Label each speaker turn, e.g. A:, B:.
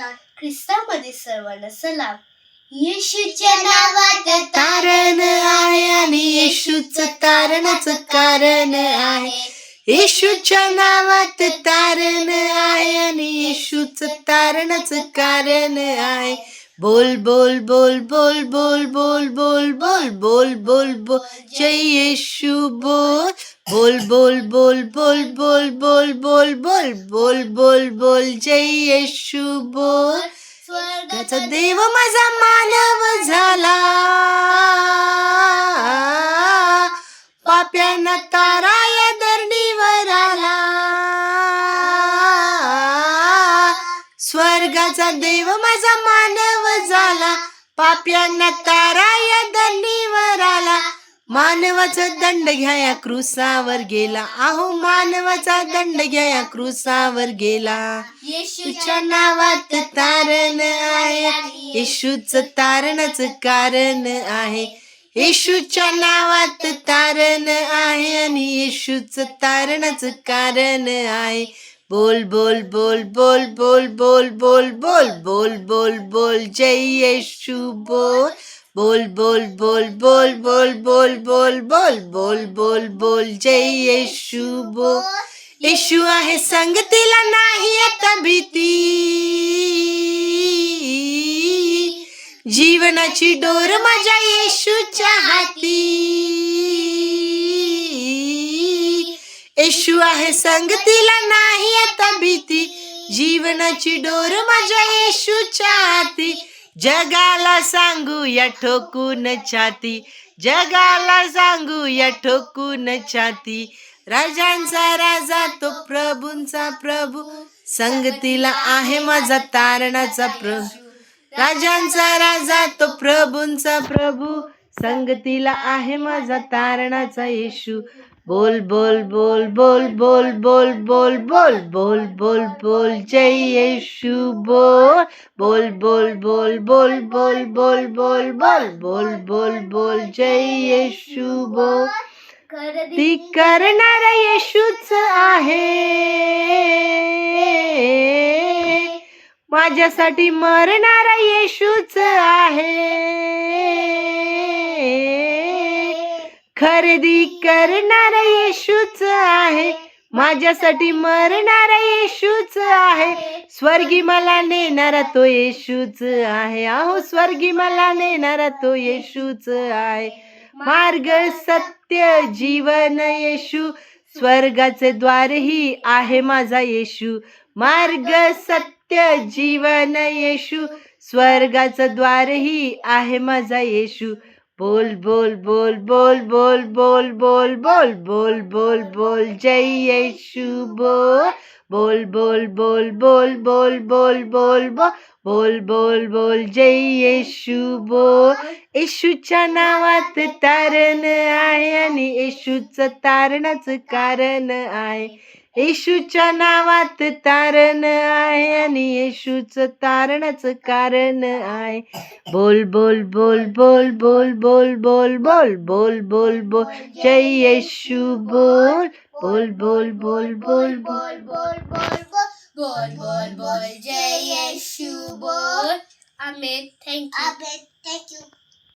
A: मित्रांनो ख्रिस्तामध्ये सर्वांना सलाम. येशूच्या नावात
B: तारण आहे आणि येशूच तारणाच कारण आहे. येशूच्या नावात तारण आहे आणि येशूच तारणाच कारण आहे. बोल बोल बोल बोल बोल बोल बोल बोल बोल बोल बोल जय येशू बोल बोल बोल बोल बोल बोल बोल बोल बोल बोल बोल बोल जय येशू बोल स्वर्गाचा देव माझा मानव झाला पाप्यांना ताराया धरणीवर आला स्वर्गाचा देव माझा मानव झाला. पाप्यांना ताराया दंडीवर आला. मानवाचा दंड घ्या या क्रुसावर गेला. अहो मानवाचा दंड घ्या या क्रुसावर गेला. येशूच्या नावात तारण आहे. येशूच तारणच कारण आहे. येशूच्या नावात तारण आहे आणि येशूच तारणच कारण आहे. बोल बोल बोल बोल बोल बोल बोल बोल बोल बोल बोल जय येशू बोल बोल बोल बोल बोल बोल बोल बोल बोल बोल बोल बोल जय येशू बोल येशू आहे संगतीला नाही आता भीती जीवनाची डोर माझ्या येशूच्या हाती येशू आहे संगतीला नाही आता भीती. जीवनाची डोर माझ्या येशूच्या हाती. जगाला सांगू या ठोकून छाती. जगाला सांगू या ठोकून छाती. राजांचा राजा तो प्रभूंचा प्रभू. संगतीला आहे माझा तारणाचा प्रभू. राजांचा राजा तो प्रभूंचा प्रभू. संगतीला आहे माझा तारणाचा येशू. बोल बोल बोल बोल बोल बोल बोल बोल बोल बोल बोल जय येशू बोल बोल बोल बोल बोल बोल बोल बोल बोल बोल बोल बोल जय येशू बोल ती करणार येशूच आहे माझ्यासाठी मरणारा येशूच आहे खरेदी करणार येशूच आहे. माझ्यासाठी मरणार येशूच आहे. स्वर्गी मला नेणारा तो येशूच आहे. अहो स्वर्गी मला नेणारा तो येशूच आहे. मार्ग सत्य जीवन येशू. स्वर्गाचे द्वारही आहे माझा येशू. मार्ग सत्य जीवन येशू. स्वर्गाचं द्वारही आहे माझा येशू. बोल बोल बोल बोल बोल बोल बोल बोल बोल बोल बोल जय येशू बोल बोल बोल बोल बोल बोल बोल बोल बोल बोल बोल बोल जय येशू बोल येशूच्या नावात तारण आहे आणि येशूचं तारणाचं कारण आहे येशूच्या नावात तारण आहे आणि येशूचं तारणाचं कारण आहे बोल बोल बोल बोल बोल बोल बोल बोल बोल बोल बोल जय येशू बोल बोल बोल बोल बोल बोल
A: बोल बोल बोल बोल बोल बोल बोल जय येशू बोल आमेन थँक्यू आमेन थँक्यू